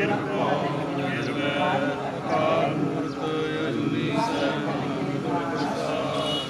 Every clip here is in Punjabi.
Beautiful.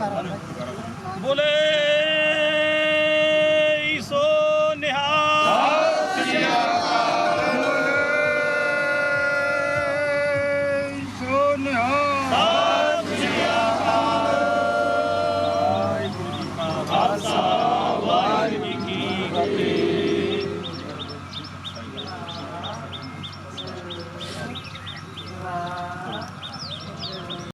ਬੋਲੇ ਈਸੋ ਨਿਹਾਲ ਸਤਿ ਸ੍ਰੀ ਅਕਾਲ ਬੋਲੇ ਈਸੋ ਨਿਹਾਲ ਸਤਿ ਸ੍ਰੀ ਅਕਾਲ ਵਾਹਿਗੁਰੂ ਜੀ ਕੀ ਫਤਿਹ